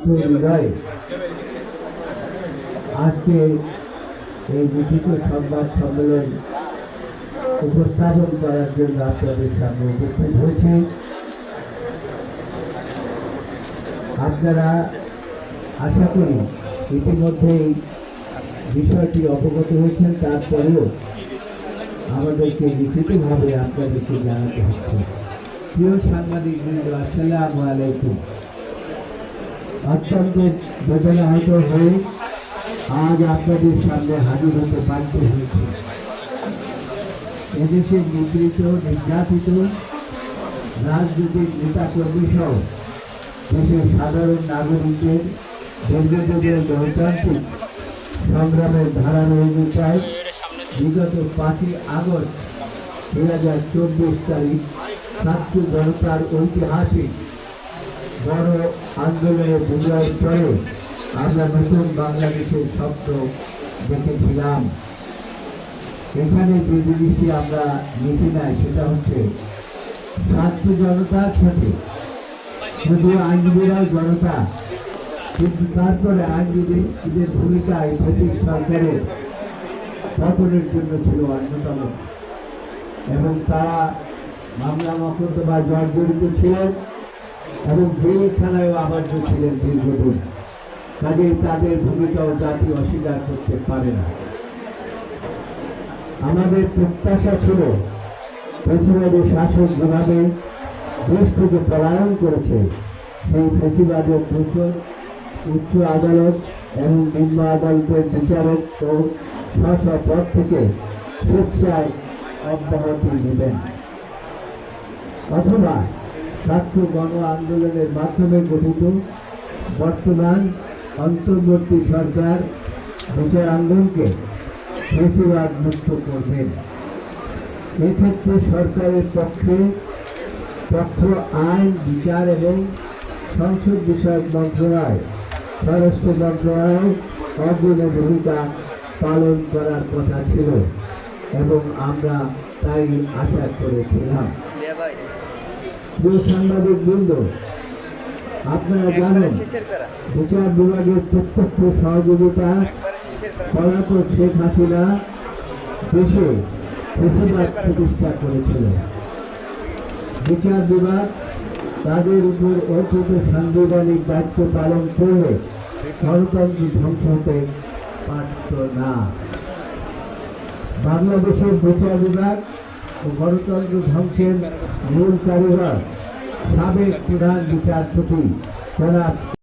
শান্ত হৃদয়ে আজকে এই লিখিত সংবাদ সম্মেলন উপস্থাপন করার জন্য আপনাদের সামনে উপস্থিত হয়েছে। আপনারা আশা করি ইতিমধ্যেই বিষয়টি অবগত হয়েছেন, তারপরেও আমাদেরকে লিখিতভাবে আপনাদেরকে জানাতে হচ্ছে। প্রিয় সাংবাদিক বৃন্দ আসসালামু আলাইকুম। অত্যন্ত বেদনাহত হয়ে আজ আপনাদের সামনে হাজির হতে বাধ্য হয়েছে। এদেশের নিপীড়িত নির্যাতিত রাজনৈতিক নেতা কর্মী সহ দেশের সাধারণ নাগরিকদের দীর্ঘদিনের গণতান্ত্রিক সংগ্রামের ধারাবাহিকতায় বিগত পাঁচই আগস্ট দুই হাজার চব্বিশ তারিখ ছাত্র জনতার ঐতিহাসিক বড় আন্দোলনে বিজয়ের পরে আমরা নতুন বাংলাদেশের স্বপ্ন দেখেছিলাম। এখানে যে জিনিসটি আমরা নিতে নাই, সেটা হচ্ছে ছাত্র জনতার সাথে শুধু আইনজীবীরাও জনতা, কিন্তু তারপরে আইনজীবীদের ভূমিকায় ব্রিটিশ সরকারের পতনের জন্য ছিল অন্যতম। এবং তারা মামলা মকদ্দমা জর্জরিত ছিলেন। এবং জেলখানায়ও আবদ্ধ ছিলেন দীর্ঘদিন। কাজেই তাদের ভূমিকাও জাতি অস্বীকার করতে পারে না। আমাদের প্রত্যাশা ছিল ফেসিবাদের শাসক যেভাবে দেশ থেকে পলায়ন করেছে, সেই ফেসিবাদের দোষর উচ্চ আদালত এবং নিম্ন আদালতের বিচারক ও স্ব পদ থেকে স্বেচ্ছায় অব্যাহতি নেবেন। অথবা ছাত্র গণ আন্দোলনের মাধ্যমে গঠিত বর্তমান অন্তর্বর্তী সরকার বিচার আন্দোলনকে বেশিরভাগ মুক্ত করবেন। এক্ষেত্রে সরকারের পক্ষে পক্ষ আইন, বিচার এবং সংসদ বিষয়ক মন্ত্রণালয়, স্বরাষ্ট্র মন্ত্রণালয় অগ্রণী ভূমিকা পালন করার কথা ছিল এবং আমরা তাই আশা করেছিলাম। প্রিয় সাংবাদিক বৃন্দ আপনারা জানেন বিচার বিভাগের প্রত্যক্ষ সহযোগিতা পলাতক শেখ হাসিনা দেশে ফেসিবাদ প্রতিষ্ঠা করেছিল। বিচার বিভাগ তাদের উপর অর্পিত সাংবিধানিক দায়িত্ব পালন করলে গণতন্ত্র ধ্বংস হতে পারত না। বাংলাদেশের বিচার বিভাগ ও গণতন্ত্র ধ্বংসের মূল কারিগর সাবেক প্রধান বিচারপতি জনাব